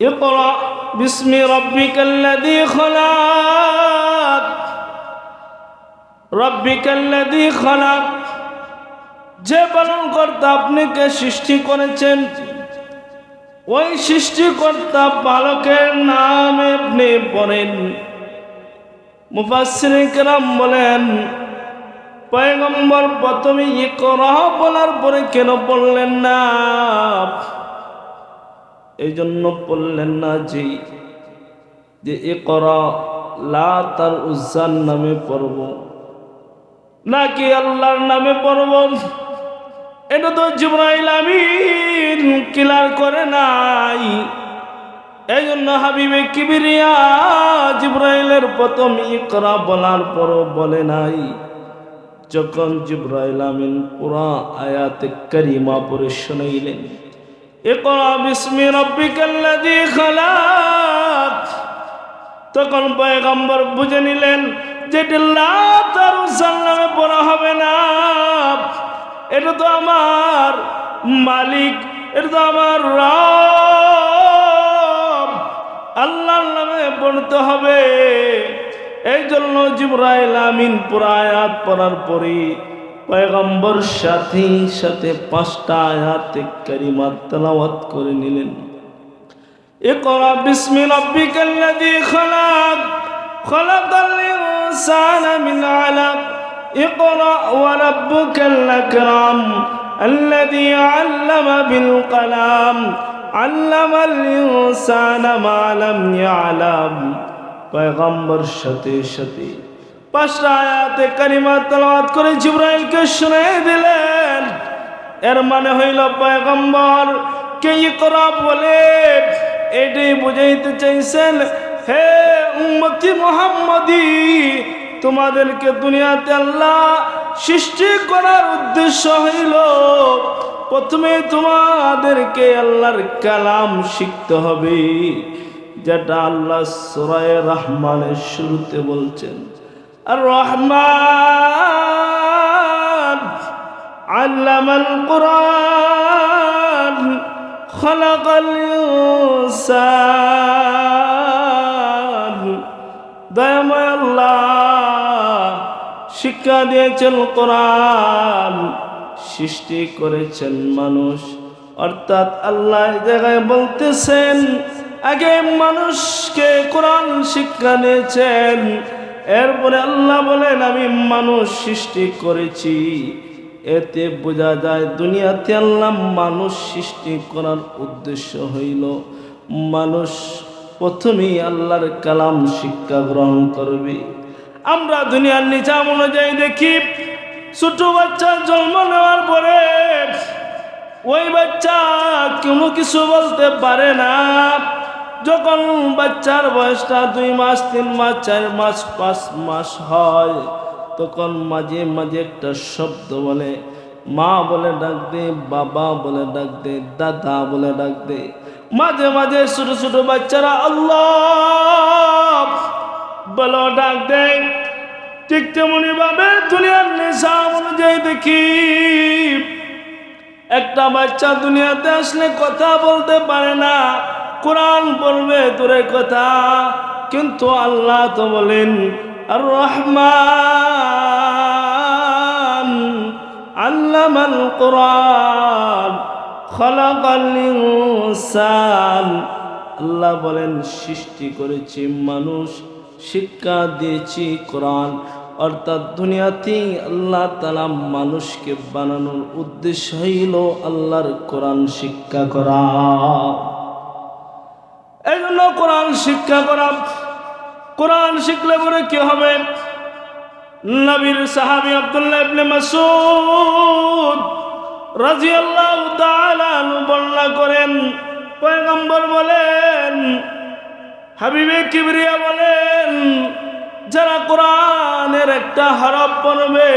اقرأ باسم ربك الذي خلق ربك الذي خلق যে পালন কর্তা আপনাকে সৃষ্টি করেছেন ওই সৃষ্টিকর্তা পালকের নামে আপনি পড়েন মুফাসিরাম বলেন পয়গম্বর প্রথমে ইকরা বলার পরে কেন বললেন না এই জন্য বললেন না যে যে ইকরা লা তার উজ্জান নামে পড়ব। নাকি আল্লাহর নামে পড়ব? এটা তো জিব্রাইল আমিন ক্লিয়ার করে নাই। এই জন্য হাবিবে কিবিরিয়া জিব্রাইলের প্রথম ইকরা বলার পরও বলে নাই। যখন জিব্রাইল আমিন পুরা আয়াতে করিমা পরে শুনাইলেন ইকরা বিসমি রব্বিকাল্লাযী খালাক। তখন পয়গম্বর বুঝে নিলেন, যেটি নামে পড়া হবে না। এটা তো আমার মালিক, এটা তো আমার রব। আল্লাহর নামে পড়তে হবে। এই জন্য জিব্রাইল আমিন পুরা আয়াত পড়ার পরে পয়গম্বর সাথে সাথে পাঁচটা আয়াতে কারিমা তেলাওয়াত করে নিলেন اقرأ باسم ربك الذي خلق خلق الإنسان من علق اقرأ وربك الأكرم الذي علم بالقلم علم الإنسان ما لم يعلم পয়গম্বর সাথে সাথে করে এর মানে কে ইকরা বলে? বুঝাইতে চাইছেন, হে তোমাদেরকে দুনিয়াতে আল্লাহ সৃষ্টি করার উদ্দেশ্য হইল, প্রথমে তোমাদেরকে আল্লাহর কালাম শিখতে হবে, যেটা আল্লাহ সুরায় রহমানের শুরুতে বলছেন। আর রহমান আল্লামাল কোরআন خلق الإنسان দয়াময় আল্লাহ শিক্ষা দিয়েছেন কোরআন সৃষ্টি করেছেন মানুষ অর্থাৎ আল্লাহ এই জায়গায় বলতেছেন আগে মানুষকে কোরআন শিক্ষা দিয়েছেন এরপরে আল্লাহ বলেন, আমি মানুষ সৃষ্টি করেছি। এতে বোঝা যায়, দুনিয়াতে আল্লাহ মানুষ সৃষ্টি করার উদ্দেশ্য হইল, মানুষ প্রথমেই আল্লাহর কালাম শিক্ষা গ্রহণ করবে। আমরা দুনিয়ার নিজাম অনুযায়ী দেখি, ছোট বাচ্চা জন্ম নেওয়ার পরে ওই বাচ্চা কোনো কিছু বলতে পারে না। যখন বাচ্চার বয়সটা দুই মাস, তিন মাস, চার মাস, পাঁচ মাস হয়, তখন মাঝে মাঝে একটা শব্দ বলে। মা বলে ডাক দে, বাবা বলে ডাক দে, দাদা বলে ডাক দে। মাঝে মাঝে ছোট ছোট বাচ্চারা, আল্লাহ বলো ডাক দে। ঠিক তেমনি ভাবে দুনিয়ার নিশাম অনুযায়ী দেখি, একটা বাচ্চা দুনিয়াতে আসলে কথা বলতে পারে না। কোরআন বলবে তোরে কথা, কিন্তু আল্লাহ তো বলেন আর রহমান আল্লামাল কোরআন, খলাকাল আল্লাহ বলেন, সৃষ্টি করেছি মানুষ, শিক্ষা দিয়েছি কোরআন। অর্থাৎ দুনিয়াতেই আল্লাহ তালা মানুষকে বানানোর উদ্দেশ্য হইল আল্লাহর কোরআন শিক্ষা করা। কোরআন শিক্ষা করা কোরআন শিখলে পরে কি হবে? নবীর সাহাবি আব্দুল্লাহ ইবনে মাসুদ রাদিয়াল্লাহু তাআলা বর্ণনা করেন, পয়গম্বর বলেন, হাবিবে কিবরিয়া বলেন, যারা কোরআনের একটা হরফ পড়বে,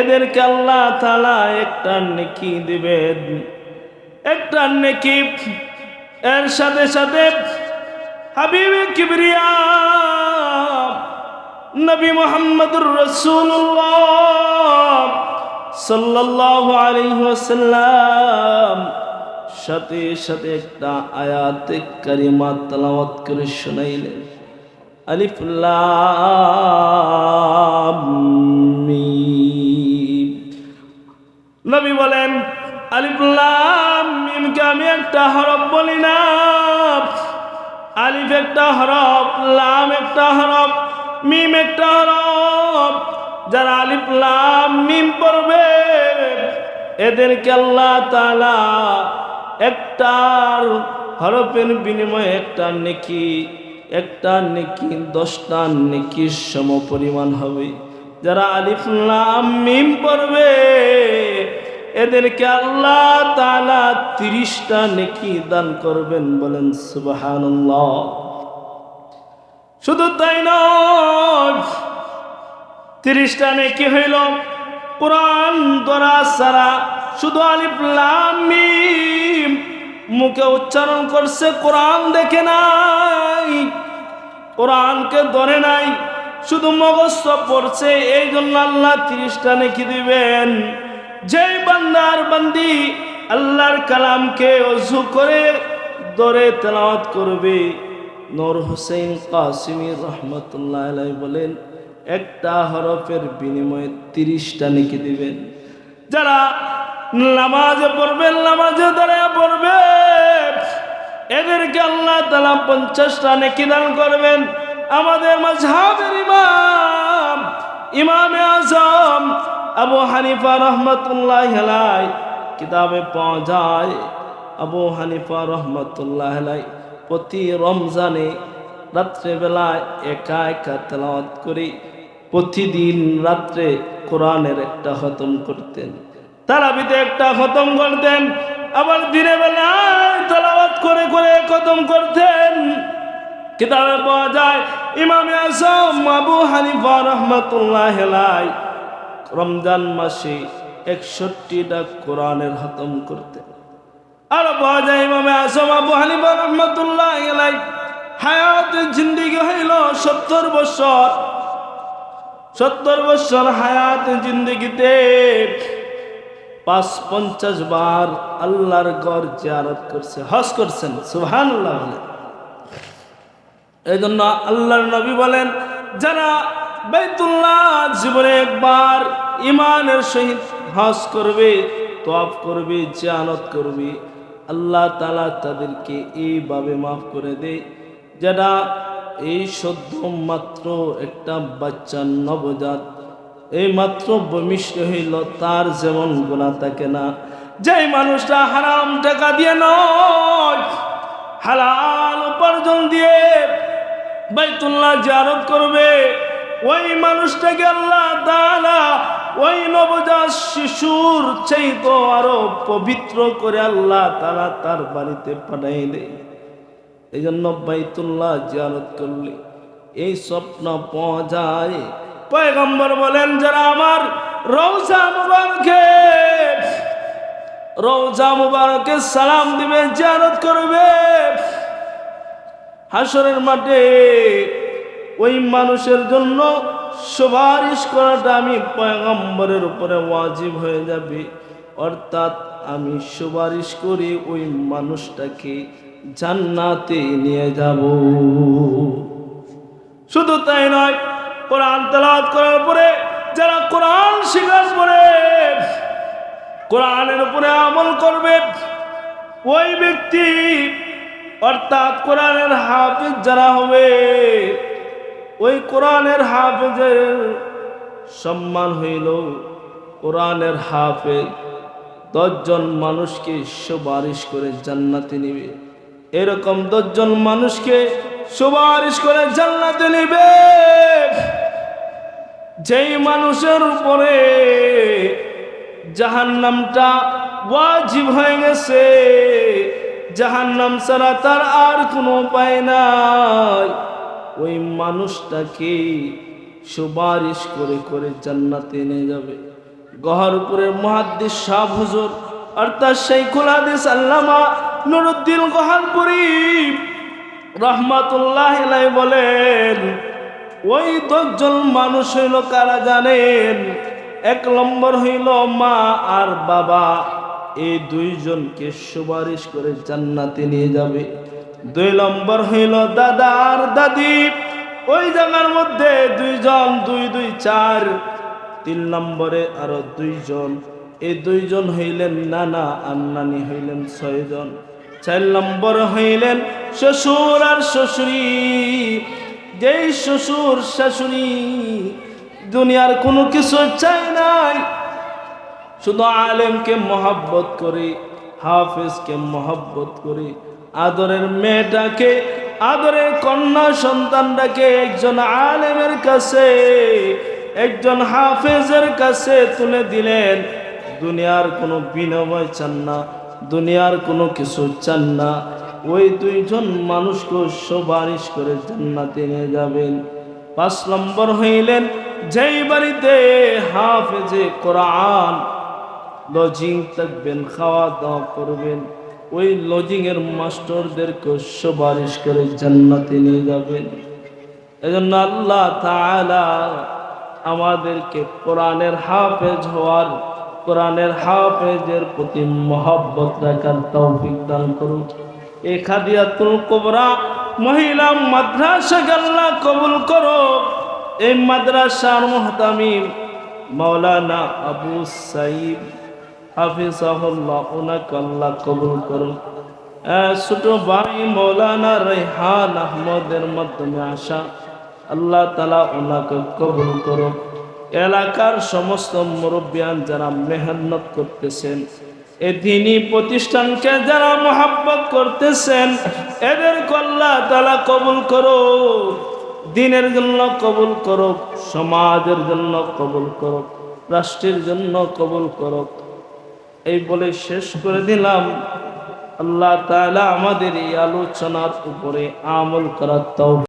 এদেরকে আল্লাহ তাআলা একটা নেকি দিবেন। একটা নেকি এর সাথে সাথে হাবিবে কিবরিয়া, নবী মোহাম্মদুর রসুল্লাহ সাল্লাল্লাহু আলাইহি ওয়াসাল্লাম সাথে সাথে একটা আয়াত কারিমা তালাওয়াত করে শোনাইলেন। আলিফ লাম মিম। নবী বলেন, আলিফ লাম মিমকে আমি একটা হরফ বলি না। আলিফ একটা হরফ, লাম একটা হরফ, মিম একটা হরফ। যারা আলিফ, লাম, মিম পড়বে, এদেরকে আল্লাহ তাআলা একটার হরফের বিনিময়ে একটা নেকি একটা নেকি, দশটা নেকির সম পরিমাণ হবে। যারা আলিফ, লাম, মিম পড়বে এদেরকে আল্লাহ তাআলা তিরিশটা নেকি দান করবেন বলেন, সুবহানাল্লাহ। শুধু তাই নয়, তিরিশটা নেকি হইল কোরআন দ্বারা সারা শুধু আলিফ লাম মুখে উচ্চারণ করছে কোরআন দেখে নাই, কোরআনকে ধরে নাই, শুধু মগস্ত পড়ছে এই জন্য আল্লাহ তিরিশটা নেকি দিবেন। যেই বান্দার বান্দি আল্লাহর কালামকে অজু করে দরে তেলাওয়াত করবে, নূর হোসেন কাসিমি রহমতুল্লাহ আলাই বলেন, একটা হরফের বিনিময়ে তিরিশটা নেকি দিবেন। যারা নামাজে পড়বেন নামাজে দাঁড়ায় পড়বে, এদেরকে আল্লাহ তালা পঞ্চাশটা নেকি দান করবেন। আমাদের মাঝহাবের ইমাম, ইমামে আজম আবু হানিফা রহমতুল্লাহ আলাই কিতাবে পাওয়া যায়। আবু হানিফা রহমতুল্লাহ আলাই প্রতি রমজানে রাত্রেবেলায় একা একা তেলাওয়াত করে প্রতিদিন রাত্রে কোরআনের একটা খতম করতেন। তারাবিতে একটা খতম করতেন, আবার দিনের বেলায় তেলাওয়াত করে করে খতম করতেন। কিতাবে পাওয়া যায়, ইমামে আজম আবু হানিফা রহমতুল্লাহ আলাই রমজান মাসে একষট্টিটা কোরআনের খতম করতেন আর পাওয়া যায় ইমামে আজম আবু হানিফা রহমতুল্লাহ হায়াতের জিন্দিগি হইল সত্তর বছর। সত্তর বছর হায়াত জিন্দগিতে পাঁচ পঞ্চাশ বার আল্লাহর গড় জিয়ারত করছে, হজ করছেন সুহান এই জন্য আল্লাহর নবী বলেন, যারা বাইতুল্লাহ জীবনে একবার ইমানের সহিত হজ করবে তোয়াফ করবে জিয়ানত করবে। আল্লাহ তালা তাদেরকে এইভাবে মাফ করে দেয় যেটা এই সদ্য মাত্র একটা বাচ্চা নবজাত, এই মাত্র ভূমিষ্ঠ হইল, তার যেমন গুণা থাকে না। যেই মানুষটা হারাম টাকা দিয়ে নয়, হালাল উপার্জন দিয়ে বাইতুল্লাহ জারত করবে ওই মানুষটাকে আল্লাহ তাআলা ওই নবজাত শিশুর চাইতো আরও পবিত্র করে আল্লাহ তাআলা তার বাড়িতে পাঠাই দেয়। এই জন্য বাইতুল্লাহ জিয়ারত করলে এই স্বপ্ন পাওয়া যায়। পয়গম্বর বলেন, যারা আমার রৌজা মুবারকে রৌজা মুবারকে সালাম দিবে, জিয়ারত করবে হাসরের মাঠে ওই মানুষের জন্য সুপারিশ করাটা আমি পয়গম্বরের উপরে ওয়াজিব হয়ে যাবে। অর্থাৎ আমি সুপারিশ করি ওই মানুষটাকে জান্নাতে নিয়ে যাব। শুধু তাই নয়, কোরআন তেলাওয়াত করার পরে, যারা কোরআন শিকার পরে কোরআনের উপরে আমল করবে, ওই ব্যক্তি অর্থাৎ কোরআনের হাফিজ যারা হবে ওই কোরআনের হাফেজের সম্মান হইল কোরআনের হাফেজ। দশজন মানুষকে সুপারিশ করে জান্নাতে নিবে। এরকম দশজন মানুষকে সুপারিশ করে জান্নাতে নিবে। যেই মানুষের উপরে জাহান্নামটা ওয়াজিব হয়ে গেছে জাহান নাম ছাড়া তার আর কোনো উপায় নাই। ওই মানুষটাকে সুপারিশ করে করে জান্নাতে নিয়ে যাবে। গহরপুরের মহাদ্দিস শাহ হুজুর অর্থাৎ সেইখুল হাদিস আল্লামা নুরুদ্দিন গহরপুরি রহমাতুল্লাহ বলেন, ওই দশজন মানুষ হইল কারা জানেন? এক নম্বর হইল মা আর বাবা। এই দুইজনকে সুপারিশ করে জান্নাতে নিয়ে যাবে। দুই নম্বর হইল দাদা আর দাদি। ওই জায়গার মধ্যে দুইজন, দুই দুই, চার। তিন নম্বরে আরও দুইজন। এই দুইজন হইলেন নানা, আর নানি হইলেন ছয়জন। চার নম্বর হইলেন শ্বশুর আর শ্বশুরি। যেই শ্বশুর, শাশুড়ি দুনিয়ার কোনো কিছু চাই নাই। শুধু আলেমকে মহাব্বত করে, হাফেজকে মহাব্বত করে আদরের মেয়েটাকে, আদরের কন্যা সন্তানটাকে একজন আলেমের কাছে, একজন হাফেজের কাছে তুলে দিলেন। দুনিয়ার কোনো বিনিময় চান না, দুনিয়ার কোনো কিছু চান না। ওই দুইজন মানুষকে সুপারিশ করে জান্নাতে নিয়ে যাবেন। পাঁচ নম্বর হইলেন, যেই বাড়িতে হাফেজে কোরআন, লজিং থাকবেন, খাওয়া দাওয়া করবেন। ওই লজিং এর মাস্টারদেরকে সুপারিশ করে জান্নাতে নিয়ে যাবেন। এজন্য আল্লাহ তাআলা আমাদেরকে কোরআনের হাফেজ হওয়ার, কোরআনের হাফেজের প্রতি মহব্বত রাখার তৌফিক দান করুন। এ খাদিয়াতুল কোবরা মহিলা মাদ্রাসা গাল্লা কবুল করো। এই মাদ্রাসার মুহতামিম মাওলানা আবু সাইদ হাফিজাহুল্লাহ ওনাকে আল্লাহ কবুল করুন। ছোট ভাই মৌলানা রেহান আহমদের মাধ্যমে আসা। আল্লাহ তালা ওনাকে কবুল করুন এলাকার সমস্ত মুরব্বিয়ান যারা মেহনত করতেছেন, এ প্রতিষ্ঠানকে যারা মোহাব্বত করতেছেন এদের আল্লাহ তালা কবুল করো দিনের জন্য কবুল করো সমাজের জন্য কবুল করো রাষ্ট্রের জন্য কবুল করো এই বলে শেষ করে দিলাম। আল্লাহ তালা আমাদের এই আলোচনার উপরে আমল করার